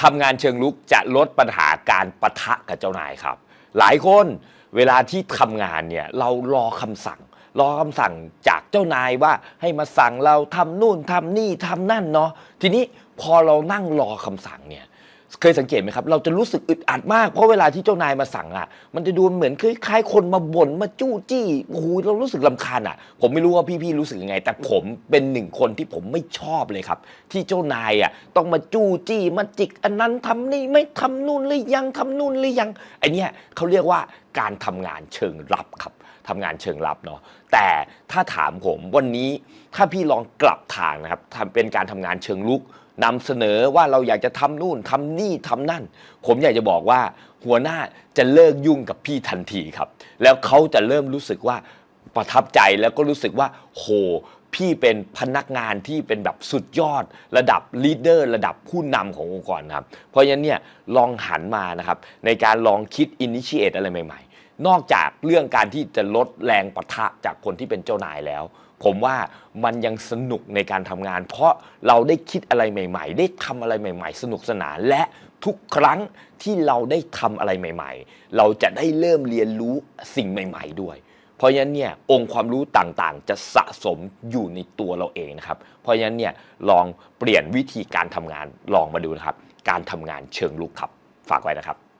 ทำงานเชิงลุกจะลดปัญหาการปะทะกับเจ้านายครับ หลายคนเวลาที่ทำงานเนี่ยเรารอคำสั่ง รอคำสั่งจากเจ้านายว่าให้มาสั่งเราทำนู่นทำนี่ทำนั่นเนาะทีนี้พอเรานั่งรอคำสั่งเนี่ย เคยสังเกตไหมครับ เราจะรู้สึกอึดอัดมาก เพราะเวลาที่เจ้านายมาสั่งอะ มันจะดูเหมือนคล้ายๆคนมาบ่นมาจู้จี้โอ้โหเรารู้สึกลำคาญอะ ผมไม่รู้ว่าพี่ๆรู้สึกยังไง แต่ผมเป็นหนึ่งคนที่ผมไม่ชอบเลยครับ ที่เจ้านายอะต้องมาจู้จี้มาจิก อันนั้นทำนี่ไม่ทำนู่นหรือยังทำนู่นหรือยังไอเนี้ยเขาเรียกว่าการทำงานเชิงรับครับทำงานเชิงรับเนาะแต่ถ้าถามผมวันนี้ถ้าพี่ลองกลับทางนะครับทำเป็นการทำงานเชิงลุก นำเสนอว่าเราอยากจะทำนู่นทำนี่ทำนั่น ผมอยากจะบอกว่าหัวหน้าจะเลิกยุ่งกับพี่ทันทีครับ แล้วเขาจะเริ่มรู้สึกว่าประทับใจแล้วก็รู้สึกว่า โห พี่เป็นพนักงานที่เป็นแบบสุดยอด ระดับลีดเดอร์ระดับผู้นำขององค์กรครับ เพราะฉะนั้นเนี่ยลองหันมานะครับในการลองคิดอินิชิเอตอะไรใหม่ นอกจากเรื่องการที่จะลดแรงปะทะจากคนที่เป็นเจ้านายแล้ว ผมว่ามันยังสนุกในการทำงาน เพราะเราได้คิดอะไรใหม่ ๆ ได้ทำอะไรใหม่ ๆ สนุกสนานและทุกครั้งที่เราได้ทำอะไรใหม่ ๆ เราจะได้เริ่มเรียนรู้สิ่งใหม่ ๆ ด้วย เพราะฉะนั้นเนี่ยองค์ความรู้ต่างๆ จะสะสมอยู่ในตัวเราเองนะครับ เพราะฉะนั้นเนี่ยลองเปลี่ยนวิธีการทำงานลองมาดูนะครับ การทำงานเชิงลุกครับ ฝากไว้นะครับ